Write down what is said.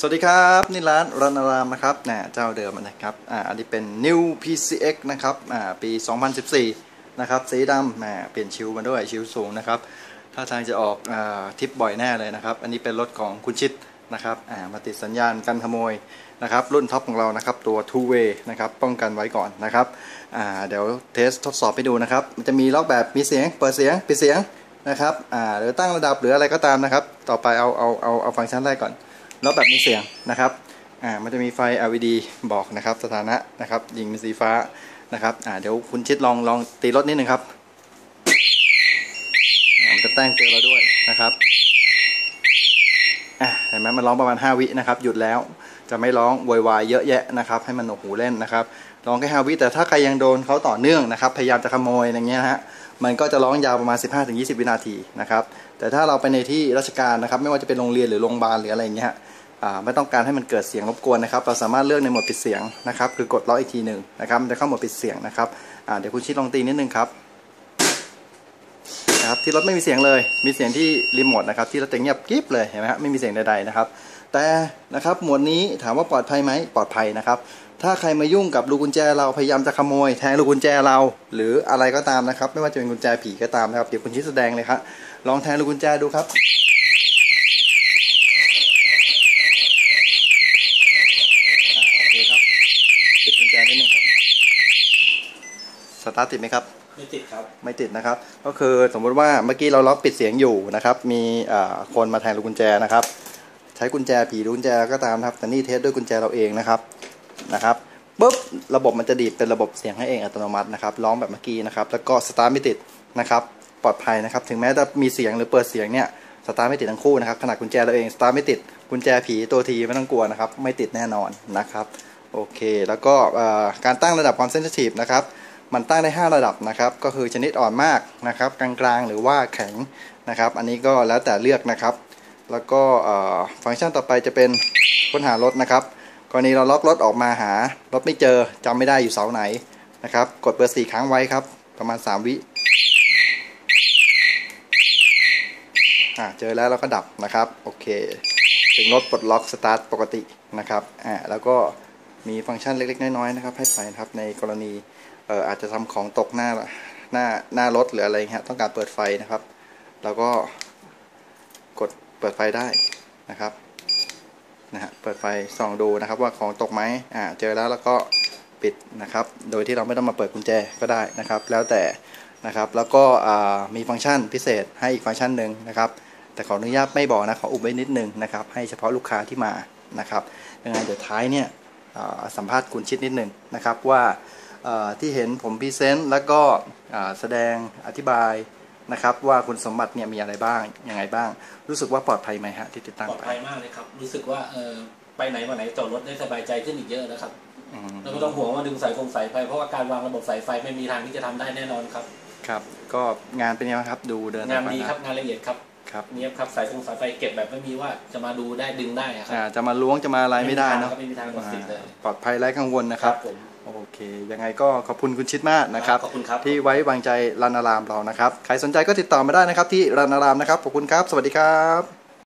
สวัสดีครับ นี่ร้านรันารามนะครับนะเจ้าเดิมนะครับอ่าอันนี้เป็น New PCX นะครับอ่าปี 2014 นะครับ สีดำแหมเปลี่ยนชิวมาด้วยชิวสูงนะครับถ้าทางจะออกอาทริปบ่อยแน่เลยนะครับ อันนี้เป็นรถของคุณชิดนะครับอ่ามาติดสัญญาณกันขโมยนะครับ รุ่นท็อปของเรานะครับ ตัว two way นะครับ ป้องกันไว้ก่อนนะครับอ่าเดี๋ยวเทสทดสอบไปดูนะครับ มันจะมีล็อกแบบมีเสียง เปิดเสียงปิดเสียงนะครับอ่าหรือตั้งระดับหรืออะไรก็ตามนะครับ ต่อไปเอาเอาเอาเอาฟังก์ชันแรกก่อน แล้วแบบมีเสียงนะครับอ่ามันจะมีไฟ LED บอกนะครับสถานะนะครับ ยิงเป็นสีฟ้านะครับอ่าเดี๋ยวคุณชิดลองลองตีรถนิดนึงครับมันจะแต้งเจอเราด้วยนะครับอ่าเห็นไหมมันร้องประมาณ 5 วินะครับ หยุดแล้ว จะไม่ร้องวอยวายเยอะแยะนะครับ ให้มันหนวกหูเล่นนะครับร้องแค่5วิแต่ถ้าใครยังโดนเขาต่อเนื่องนะครับ พยายามจะขโมยอย่างเงี้ยนะฮะมันก็จะร้องยาวประมาณ 15-20 วินาทีนะครับ แต่ถ้าเราไปในที่ราชการนะครับ ไม่ว่าจะเป็นโรงเรียนหรือโรงพยาบาลหรืออะไรเงี้ยไม่ต้องการให้มันเกิดเสียงรบกวนนะครับ เราสามารถเลือกในโหมดปิดเสียงนะครับ คือกดล็อกอีกทีหนึ่งนะครับมันจะเข้าโหมดปิดเสียงนะครับเดี๋ยวคุณชิดลองตีนิดนึงครับนะครับที่รถไม่มีเสียงเลย มีเสียงที่รีโมทนะครับที่รถจะเงียบกริบเลยเห็นไหมครับไม่มีเสียงใดๆนะครับ แต่นะครับหมวดนี้ถามว่าปลอดภัยไหมปลอดภัยนะครับ ถ้าใครมายุ่งกับลูกกุญแจเราพยายามจะขโมยแทงลูกกุญแจเรา หรืออะไรก็ตามนะครับ ไม่ว่าจะเป็นกุญแจผีก็ตามนะครับเดี๋ยวคุณชิดแสดงเลยครับลองแทงลูกกุญแจดูครับอ่าโอเคครับปิดกุญแจนิดนึงครับสตาร์ทติดไหมครับ ไม่ติดครับ ไม่ติดนะครับ ก็คือสมมุติว่าเมื่อกี้เราล็อกปิดเสียงอยู่นะครับ มีอ่าคนมาแทงลูกกุญแจนะครับ ใช้กุญแจผีหรือกุญแจก็ตามครับ แต่นี่เทสด้วยกุญแจเราเองนะครับนะครับปุ๊บระบบมันจะดีดเป็นระบบเสียงให้เองอัตโนมัตินะครับร้องแบบเมื่อกี้นะครับแล้วก็สตาร์ทไม่ติดนะครับปลอดภัยนะครับ ถึงแม้จะมีเสียงหรือเปิดเสียงเนี่ยสตาร์ทไม่ติดทั้งคู่นะครับขนาดกุญแจเราเองสตาร์ทไม่ติดกุญแจผีตัวทีไม่ต้องกลัวนะครับ ไม่ติดแน่นอนนะครับโอเค แล้วก็การตั้งระดับความเซนซิทีฟนะครับมันตั้งได้ 5 ระดับนะครับ ก็คือชนิดอ่อนมากนะครับ กลางๆ หรือว่าแข็งนะครับ อันนี้ก็แล้วแต่เลือกนะครับ แล้วก็ฟังก์ชันต่อไปจะเป็นค้นหารถนะครับ กรณีเราล็อกรถออกมาหารถไม่เจอจำไม่ได้อยู่เสาไหนนะครับ กดเบอร์สี่ครั้งไว้ครับ ประมาณ 3 วิอ่าเจอแล้วเราก็ดับนะครับ โอเค ถึงรถปลดล็อกสตาร์ทปกตินะครับอ่าแล้วก็มีฟังก์ชันเล็ก ๆ น้อยๆนะครับ ให้ใส่นะครับในกรณีเอ่ออาจจะทำของตกหน้าหน้าหน้ารถหรืออะไรเงี้ยต้องการเปิดไฟนะครับ แล้วก็ ปิดไฟได้นะครับนะฮะเปิดไฟส่องดูนะครับว่าของตกไหมอ่าเจอแล้วแล้วก็ปิดนะครับ โดยที่เราไม่ต้องมาเปิดกุญแจก็ได้นะครับ แล้วแต่นะครับแล้วก็อ่ามีฟังก์ชันพิเศษให้อีกฟังก์ชันหนึ่งนะครับ แต่ขออนุญาตไม่บอกนะขออุบไว้นิดนึงนะครับ ให้เฉพาะลูกค้าที่มานะครับยังไงเดี๋ยวท้ายเนี่ยสัมภาษณ์คุณชิดนิดนึงนะครับว่าที่เห็นผมพรีเซนต์แล้วก็แสดงอธิบาย นะครับ ว่าคุณสมบัติเนี่ยมีอะไรบ้างยังไงบ้าง รู้สึกว่าปลอดภัยไหมฮะที่ติดตั้งปลอดไปภัยมากเลยครับ รู้สึกว่าเออไปไหนมาไหนจอดรถได้สบายใจขึ้นอีกเยอะนะครับอืมแล้วก็ต้องห่วงว่าดึงสายฟงสายไฟเพราะว่าการวางระบบสายไฟไม่มีทางที่จะทำได้แน่นอนครับ ครับ ก็งานเป็นยังไงบ้างครับดูเดินงานไปดีนะครับงานละเอียดครับครับเนี้ยบครับสายฟงสายไฟเก็บแบบไม่มีว่าจะมาดูได้ดึงได้อะครัอ่าจะมาล้วงจะมาอะไรไม่ได้เนาะไม่มีทางกดสิทธิ์เลยอ่าปลอดภัยไร้กังวลนะครับผม โอเค ยังไงก็ขอบคุณคุณชิดมากนะครับ ขอบคุณครับ ที่ไว้วางใจรันอารามเรานะครับ ใครสนใจก็ติดต่อมาได้นะครับที่รันอารามนะครับ ขอบคุณครับ สวัสดีครับ